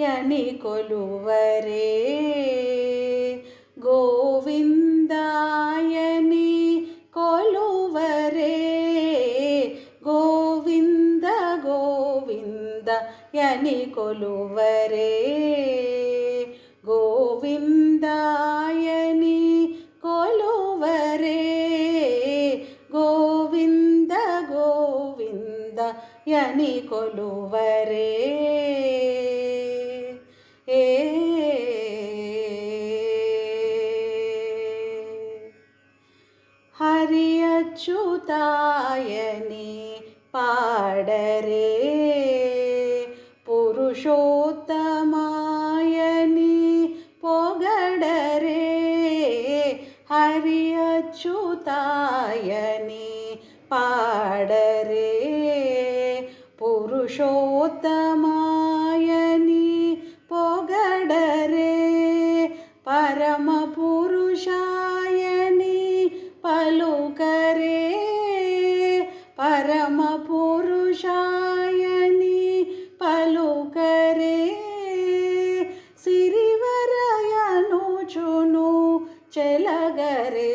యని కొలువరే. గోవిందాయని కొలువరే. గోవింద గోవింద యని కొలువరే. గోవిందాయని కొలువరే. గోవింద గోవింద యని కొలువరే. പുരുഷോത്തായനെ പാടരേ. പുരുഷോത്തമായനെ പൊകടരേ. ഹരിയച്യുതായനി പാടരേ. പുരുഷോത്തമാ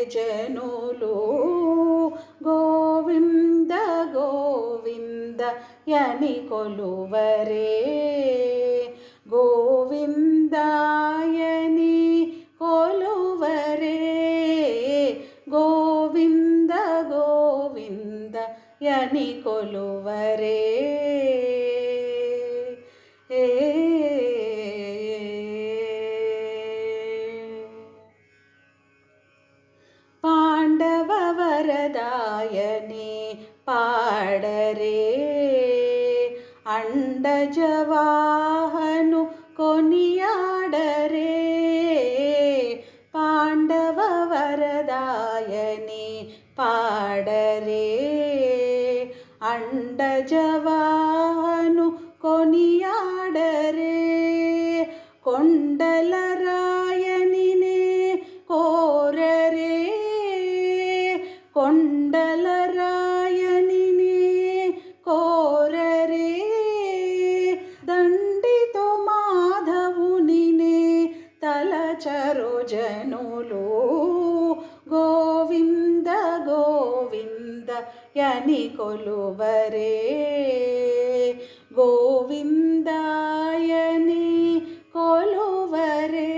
జనులు. గోవింద గోవింద యని కొలువరే. గోవిందాయని కొలువరే. గోవింద గోవింద యని కొలువరే. ಪಾಡರೆ ಅಂಡ ಜವಾಹನು ಕೊನಿಯಾಡರೆ ಪಾಂಡವ ವರದಾಯನಿ ಪಾಡರೆ ಅಂಡ ಜವಾಹನು ಕೊನಿಯಾಡರೆ ಕೊಂಡಲರಾಯನಿನೇ ಕೋರರೆ ಕೊಂಡ తలచరు జనులు గోవింద గోవింద యని కొలువరే. గోవిందాయని కొలువరే.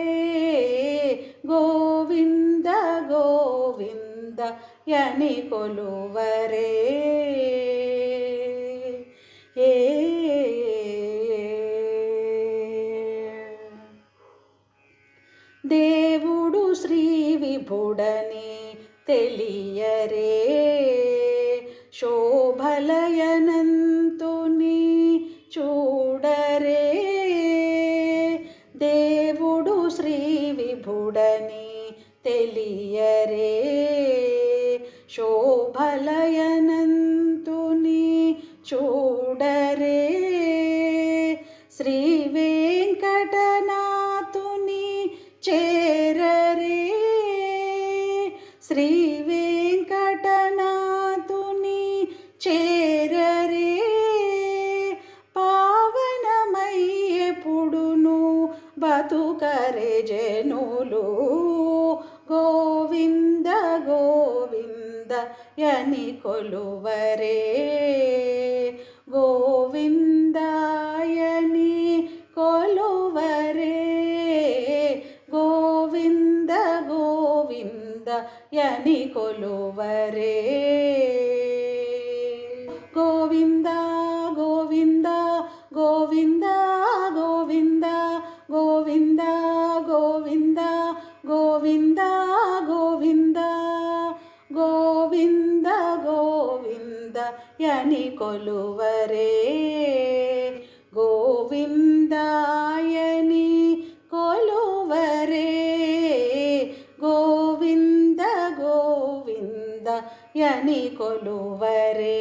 గోవింద గోవింద యని కొలువరే. ఏ విభుడని తెలియరే. శోభలయనంతుని చూడరే. దేవుడు శ్రీ విభుడని తెలియరే. శోభలయనంతుని చూ శ్రీ వెంకటనాథుని చేరరే. పావనమయ్యెప్పుడును బతుకరే జనులు. గోవింద గోవింద యని కొలువరే. గోవిందా గోవింద యని కొలువరే. గోవింద గోవింద గోవింద గోవింద గోవింద గోవింద గోవింద గోవింద గోవింద గోవింద యని కొలువరే. గోవిందాయని ಕೊಲುವರೇ